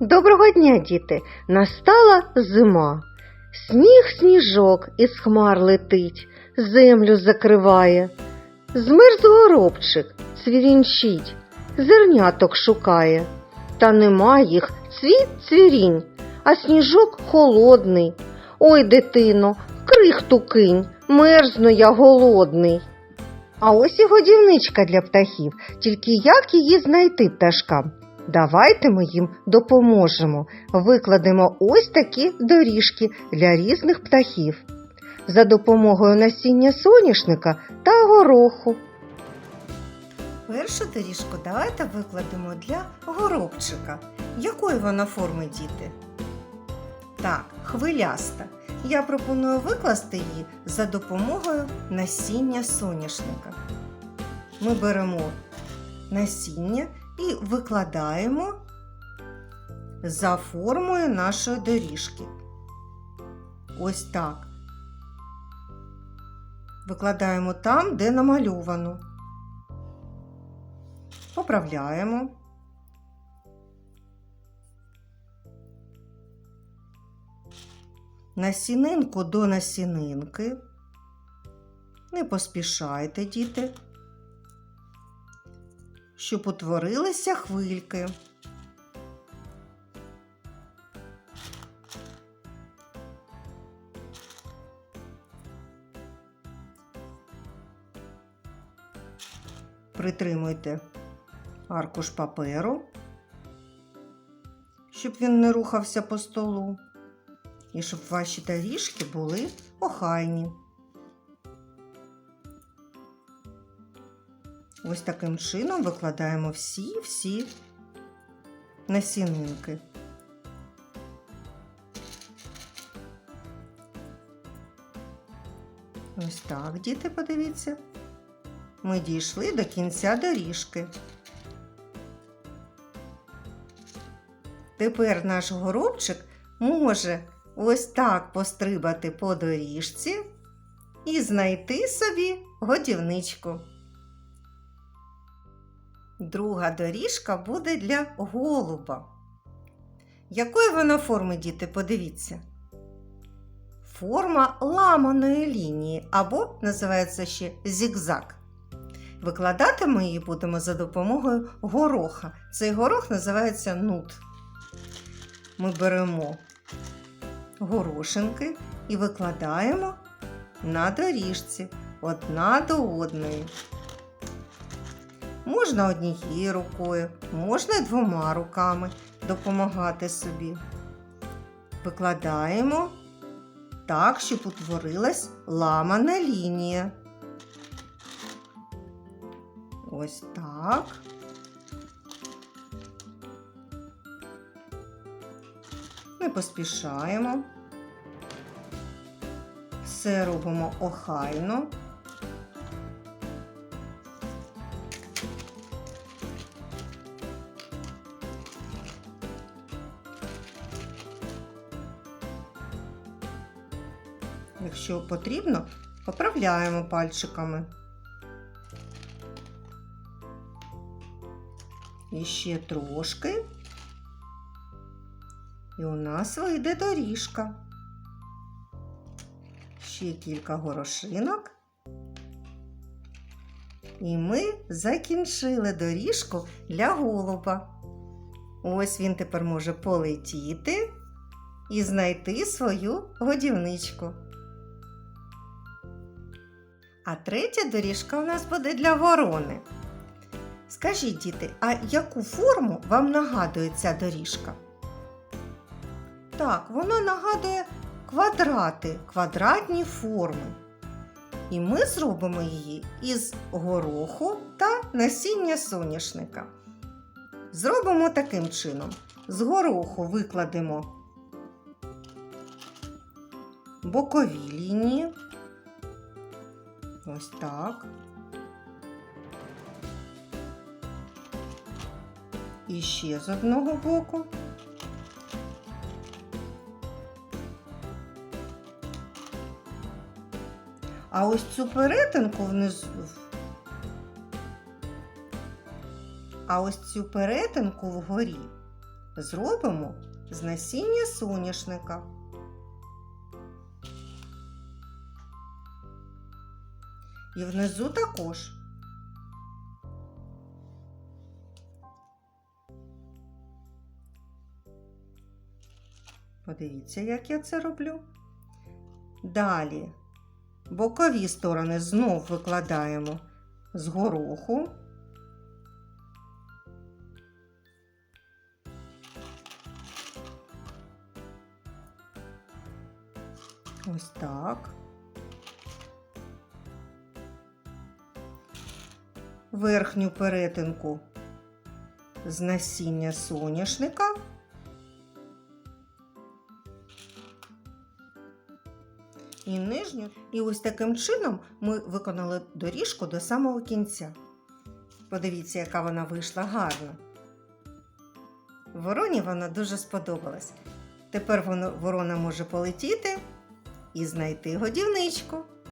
Доброго дня, діти! Настала зима. Сніг сніжок із хмар летить, землю закриває. Змерз горобчик, цвірінчить, зерняток шукає. Та нема їх цвіт цвірінь, а сніжок холодний. Ой, дитино, крихту кинь, мерзну я голодний. А ось і годівничка для птахів, тільки як її знайти пташкам? Давайте ми їм допоможемо. Викладемо ось такі доріжки для різних птахів за допомогою насіння соняшника та гороху. Першу доріжку давайте викладемо для горобчика. Якої вона форми, діти? Так, хвиляста. Я пропоную викласти її за допомогою насіння соняшника. Ми беремо насіння і викладаємо за формою нашої доріжки. Ось так. Викладаємо там, де намальовано. Поправляємо. Насінинку до насінинки. Не поспішайте, діти, щоб утворилися хвильки. Притримуйте аркуш паперу, щоб він не рухався по столу, і щоб ваші доріжки були охайні. Ось таким чином викладаємо всі-всі насінинки. Ось так, діти, подивіться. Ми дійшли до кінця доріжки. Тепер наш горобчик може ось так пострибати по доріжці і знайти собі годівничку. Друга доріжка буде для голуба. Якої вона форми, діти, подивіться? Форма ламаної лінії або називається ще зігзаг. Викладати ми її будемо за допомогою гороха. Цей горох називається нут. Ми беремо горошинки і викладаємо на доріжці одна до одної. Можна однією рукою, можна двома руками допомагати собі. Викладаємо так, щоб утворилась ламана лінія. Ось так. Не поспішаємо. Все робимо охайно. Якщо потрібно, поправляємо пальчиками. І ще трошки. І у нас вийде доріжка. Ще кілька горошинок. І ми закінчили доріжку для голуба. Ось він тепер може полетіти і знайти свою годівничку. А третя доріжка у нас буде для ворони. Скажіть, діти, а яку форму вам нагадує ця доріжка? Так, вона нагадує квадрати, квадратні форми. І ми зробимо її із гороху та насіння соняшника. Зробимо таким чином: з гороху викладемо бокові лінії. Ось так. І ще з одного боку. А ось цю перетинку внизу. А ось цю перетинку вгорі зробимо з насіння соняшника. І внизу також. Подивіться, як я це роблю. Далі бокові сторони знов викладаємо з гороху. Ось так. Верхню перетинку з насіння соняшника. І нижню. І ось таким чином ми виконали доріжку до самого кінця. Подивіться, яка вона вийшла гарна. Вороні вона дуже сподобалась. Тепер ворона може полетіти і знайти годівничку.